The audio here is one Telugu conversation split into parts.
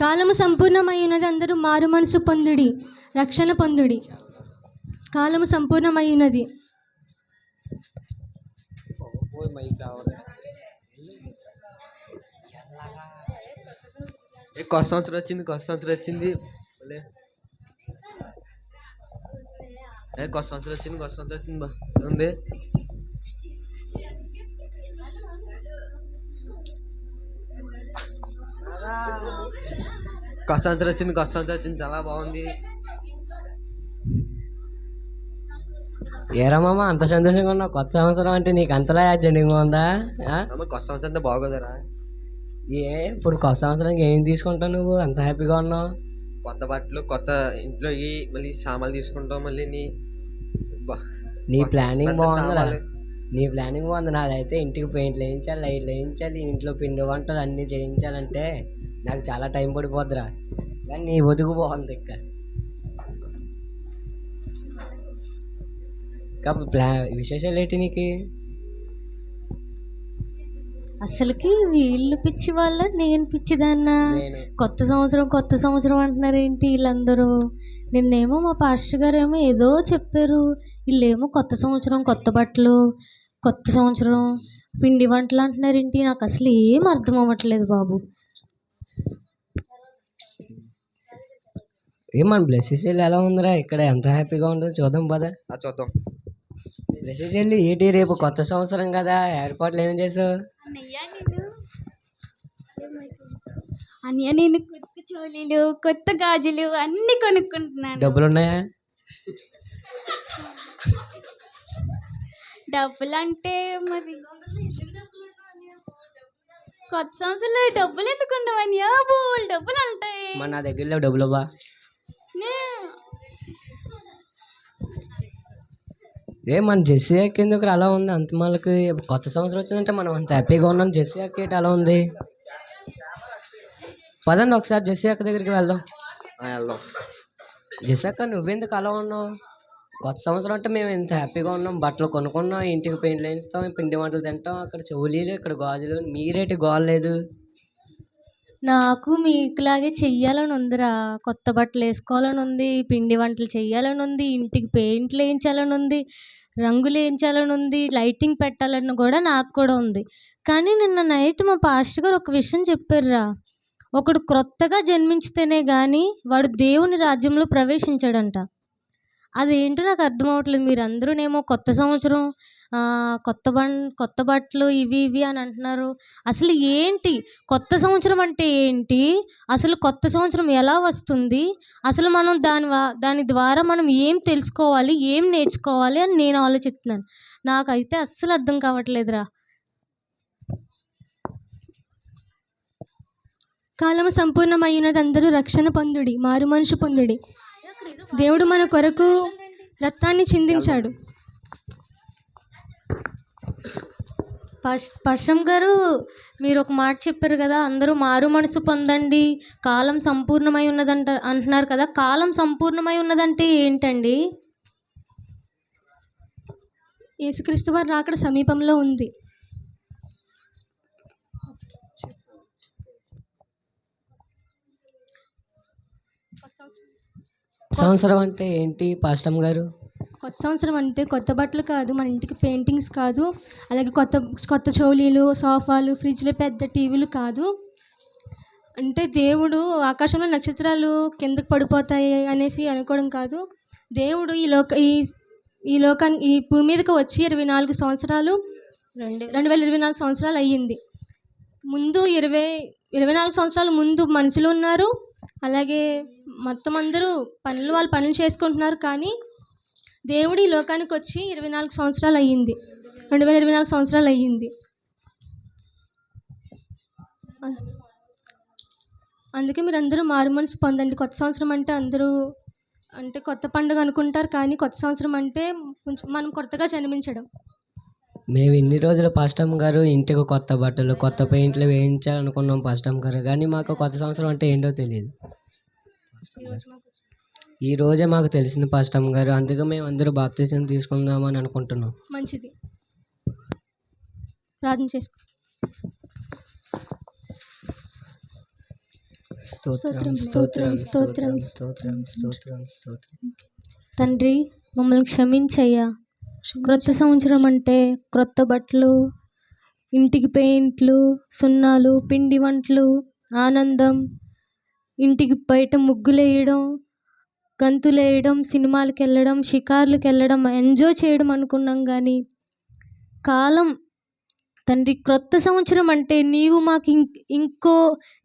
కాలము సంపూర్ణమైనది అందరూ మారు మనసు పొందుడి రక్షణ పొందుడి. కాలము సంపూర్ణమైనది కొత్త సంవత్సరం వచ్చింది కొత్త సంవత్సరం వచ్చింది. కొత్త సంవత్సరం వచ్చింది కొత్త సంవత్సరం వచ్చింది బా. ఉంది. కొత్త సంవత్సరం వచ్చింది కొత్త సంవత్సరం వచ్చింది చాలా బాగుంది. ఏరా మామ అంత సంతోషంగా ఉన్నావు? కొత్త సంవత్సరం అంటే నీకు అంతలా జెండింగ్ ఉందా? కొత్త సంవత్సరం అంతా బాగోదరా. ఏ ఇప్పుడు కొత్త సంవత్సరానికి ఏం తీసుకుంటావు నువ్వు? అంత హ్యాపీగా ఉన్నావు? కొత్త బట్టలు కొత్త ఇంట్లో మళ్ళీ సామాన్లు తీసుకుంటాం మళ్ళీ నీ నీ ప్లానింగ్ బాగుందిరా. నీ ప్లానింగ్ బాగుంది. నాదైతే ఇంటికి పెయింట్లు వేయించాలి లైట్లు వేయించాలి ఇంట్లో పిండి వంటలు అన్నీ చేయించాలంటే నాకు చాలా టైం పడిపోద్దిరా. కానీ నీ బతుకు బాగుంది ఇక్క కాబట్టి ప్లా విశేషాలు ఏంటి నీకు? అసలుకి వీళ్ళు పిచ్చి వాళ్ళ నేను పిచ్చిదాన్నా? నేను. కొత్త సంవత్సరం కొత్త సంవత్సరం అంటున్నారు ఏంటి వీళ్ళందరూ? నిన్నేమో మా పాస్టర్ గారు ఏమో ఏదో చెప్పారు. వీళ్ళేమో కొత్త సంవత్సరం కొత్త బట్టలు కొత్త సంవత్సరం పిండి వంటలు అంటున్నారు ఏంటి నాకు అసలు ఏం అర్థం అవ్వట్లేదు బాబు. ఏ మన బ్లెస్సెస్ ఎలా ఉందిరా? ఇక్కడ ఎంత హ్యాపీగా ఉంటుందో చూద్దాం పదా. చూద్దాం. బ్లెస్సెస్ వెళ్ళి ఏంటి రేపు కొత్త సంవత్సరం కదా ఏర్పాట్లు ఏం చేసావు? అన్నయ్య నేను కొత్త చోలీలు కొత్త గాజులు అన్ని కొనుక్కుంటున్నాను. డబ్బులు ఉన్నాయా డబ్బులు అంటే మరి కొత్త సంవత్సరంలో డబ్బులు ఎందుకు ఉండవు అన్నయ్య? బోల్ డబ్బులు ఉంటాయి. మరి నా దగ్గర లేవు డబ్బులు బా ఏ మన జెస్సీ అక్క ఎందుకు అలా ఉంది? అంత మనకి కొత్త సంవత్సరం వచ్చిందంటే మనం అంత హ్యాపీగా ఉన్నాం. జెస్సీ అక్క ఏంటి అలా ఉంది? పదండి ఒకసారి జెస్సీ అక్క దగ్గరికి వెళ్దాం. వెళ్దాం. జెస్సీ అక్క నువ్వెందుకు అలా ఉన్నావు? కొత్త సంవత్సరం అంటే మేము ఇంత హ్యాపీగా ఉన్నాం. బట్టలు కొనుక్కున్నాం ఇంటికి పెయింట్లు వేస్తాం పిండి వంటలు తింటాం. అక్కడ చెవులీలు ఇక్కడ గాజులు మీరేటి గోల లేదు? నాకు మీకులాగే చెయ్యాలని ఉందిరా కొత్త బట్టలు వేసుకోవాలని ఉంది పిండి వంటలు చెయ్యాలని ఉంది ఇంటికి పెయింట్లు వేయించాలని ఉంది రంగులు వేయించాలని ఉంది లైటింగ్ పెట్టాలని కూడా నాకు కూడా ఉంది. కానీ నిన్న నైట్ మా పాస్టర్ గారు ఒక విషయం చెప్పారురా. ఒకడు క్రొత్తగా జన్మించితేనే కానీ వాడు దేవుని రాజ్యంలో ప్రవేశించాడంట. అదేంటో నాకు అర్థం అవ్వట్లేదు. మీరందరూనేమో కొత్త సంవత్సరం కొత్త బం కొత్త బట్టలు ఇవి ఇవి అని అంటున్నారు. అసలు ఏంటి? కొత్త సంవత్సరం అంటే ఏంటి? అసలు కొత్త సంవత్సరం ఎలా వస్తుంది? అసలు మనం దాని వా దాని ద్వారా మనం ఏం తెలుసుకోవాలి? ఏం నేర్చుకోవాలి? అని నేను ఆలోచిస్తున్నాను. నాకైతే అస్సలు అర్థం కావట్లేదురా. కాలము సంపూర్ణమైనది అందరూ రక్షణ పొందుడి మారు మనిషి పొందుడి. దేవుడు మన కొరకు రక్తాన్ని చిందించాడు. పష్ పశ్రం గారు మీరు ఒక మాట చెప్పారు కదా అందరూ మారు మనసు పొందండి కాలం సంపూర్ణమై ఉన్నదంట అంటున్నారు కదా కాలం సంపూర్ణమై ఉన్నదంటే ఏంటండి? యేసుక్రీస్తు వారు రాకడ సమీపంలో ఉంది. సంవత్సరం అంటే ఏంటి పాస్టమ్ గారు? కొత్త సంవత్సరం అంటే కొత్త బట్టలు కాదు మన ఇంటికి పెయింటింగ్స్ కాదు అలాగే కొత్త కొత్త చోలీలు సోఫాలు ఫ్రిడ్జ్లు పెద్ద టీవీలు కాదు. అంటే దేవుడు ఆకాశంలో నక్షత్రాలు కిందకు పడిపోతాయి అనేసి అనుకోవడం కాదు. దేవుడు ఈ లోక ఈ ఈ లోకానికి ఈ భూమి మీదకి వచ్చి ఇరవై నాలుగు సంవత్సరాలు రెండు రెండు వేల ఇరవై నాలుగు సంవత్సరాలు అయ్యింది. ముందు ఇరవై ఇరవై నాలుగు సంవత్సరాల ముందు మనుషులు ఉన్నారు అలాగే మొత్తం అందరూ పనులు వాళ్ళు పనులు చేసుకుంటున్నారు కానీ దేవుడు ఈ లోకానికి వచ్చి ఇరవై నాలుగు సంవత్సరాలు అయ్యింది. రెండు వేల ఇరవై నాలుగు సంవత్సరాలు అయ్యింది. అందుకే మీరు అందరూ మారు మనసు పొందండి. కొత్త సంవత్సరం అంటే అందరూ అంటే కొత్త పండుగ అనుకుంటారు కానీ కొత్త సంవత్సరం అంటే కొంచెం మనం కొత్తగా జన్మించడం. మేము ఇన్ని రోజులు పాస్టమ్ గారు ఇంటికి కొత్త బట్టలు కొత్త పెయింట్లు వేయించాలనుకున్నాం పష్టం గారు. కానీ మాకు కొత్త సంవత్సరం అంటే ఏంటో తెలియదు. ఈ రోజే మాకు తెలిసిన పాస్టమ్ గారు. అందుకే మేము అందరూ బాప్తీసం తీసుకుందామని అనుకుంటున్నాం. మంచిది. ప్రార్థన చేసుకో. స్తోత్రం స్తోత్రం స్తోత్రం స్తోత్రం స్తోత్రం స్తోత్రం. తండ్రి మమ్మల్ని క్షమించయ్యా. క్రొత్త సంవత్సరం అంటే క్రొత్త బట్టలు ఇంటికి పెయింట్లు సున్నాలు పిండి వంటలు ఆనందం ఇంటికి బయట ముగ్గులు వేయడం గంతులు వేయడం సినిమాలకు వెళ్ళడం షికార్లకు వెళ్ళడం ఎంజాయ్ చేయడం అనుకున్నాం కానీ కాలం తండ్రి క్రొత్త సంవత్సరం అంటే నీవు మాకు ఇంకో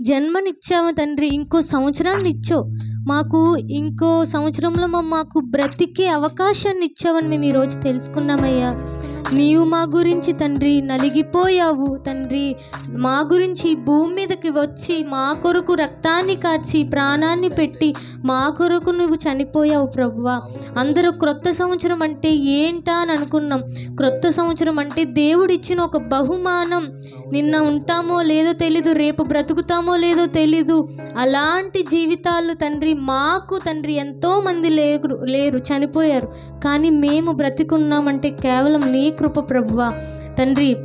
జన్మనిచ్చావు తండ్రి ఇంకో సంవత్సరాన్ని ఇచ్చావు మాకు ఇంకో సంవత్సరంలో మాకు బ్రతికే అవకాశాన్ని ఇచ్చావని మేము ఈరోజు తెలుసుకున్నామయ్యా. నీవు మా గురించి తండ్రి నలిగిపోయావు. తండ్రి మా గురించి భూమి మీదకి వచ్చి మా కొరకు రక్తాన్ని కాచి ప్రాణాన్ని పెట్టి మా కొరకు నువ్వు చనిపోయావు ప్రభువా. అందరూ క్రొత్త సంవత్సరం అంటే ఏంటా అని అనుకున్నాం. క్రొత్త సంవత్సరం అంటే దేవుడు ఇచ్చిన ఒక బహుమానం. నిన్న ఉంటామో లేదో తెలీదు రేపు బ్రతుకుతామో లేదో తెలీదు. అలాంటి జీవితాలు తండ్రి మాకు తండ్రి ఎంతో మంది లేరు లేరు చనిపోయారు. కానీ మేము బ్రతికున్నామంటే కేవలం నీ కృప ప్రభువా. తండ్రి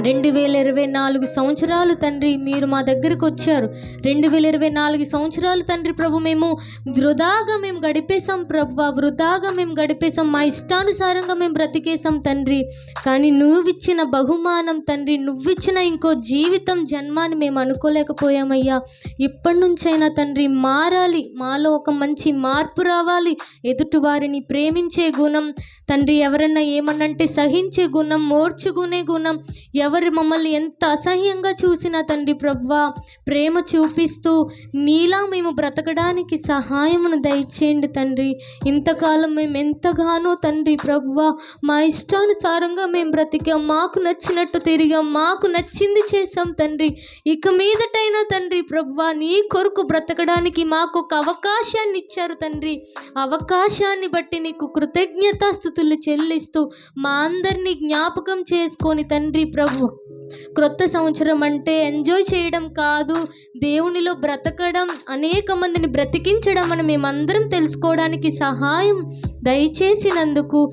రెండు వేల ఇరవై నాలుగు సంవత్సరాలు తండ్రి మీరు మా దగ్గరకు వచ్చారు. రెండు వేల ఇరవై నాలుగు సంవత్సరాలు తండ్రి ప్రభు మేము వృధాగా మేము గడిపేశాం ప్రభు వృధాగా మేము గడిపేశాం. మా ఇష్టానుసారంగా మేము బ్రతికేశాం తండ్రి. కానీ నువ్విచ్చిన బహుమానం తండ్రి నువ్విచ్చిన ఇంకో జీవితం జన్మాన్ని మేము అనుకోలేకపోయామయ్యా. ఇప్పటి నుంచైనా తండ్రి మారాలి. మాలో ఒక మంచి మార్పు రావాలి. ఎదుటి వారిని ప్రేమించే గుణం తండ్రి ఎవరన్నా ఏమన్నంటే సహించే గుణం మోర్చుకునే గుణం ఎవరు మమ్మల్ని ఎంత అసహ్యంగా చూసినా తండ్రి ప్రవ్వా ప్రేమ చూపిస్తూ నీలా మేము బ్రతకడానికి సహాయమును దయచేయండి తండ్రి. ఇంతకాలం మేము ఎంతగానో తండ్రి ప్రవ్వా మా ఇష్టానుసారంగా మేము బ్రతికాం మాకు నచ్చినట్టు తిరిగాం మాకు నచ్చింది చేసాం తండ్రి. ఇక మీదటైనా తండ్రి ప్రవ్వా నీ కొరకు బ్రతకడానికి మాకు ఒక అవకాశాన్ని ఇచ్చారు తండ్రి. అవకాశాన్ని బట్టి నీకు కృతజ్ఞతాస్థుతులు చెల్లిస్తూ మా అందరినీ జ్ఞాపకం చేసుకొని తండ్రి ప్రభు క్రొత్త సంవత్సరం అంటే ఎంజాయ్ చేయడం కాదు దేవునిలో బ్రతకడం అనేక మందిని బ్రతికించడం అని మేమందరం తెలుసుకోవడానికి సహాయం దయచేసినందుకు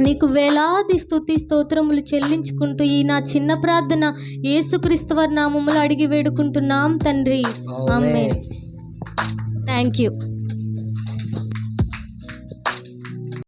నీకు వేలాది స్తుతి స్తోత్రములు చెల్లించుకుంటూ ఈ నా చిన్న ప్రార్థన యేసుక్రీస్తు వారి నామములు అడిగి వేడుకుంటున్నాం తండ్రి. ఆమేన్. Thank you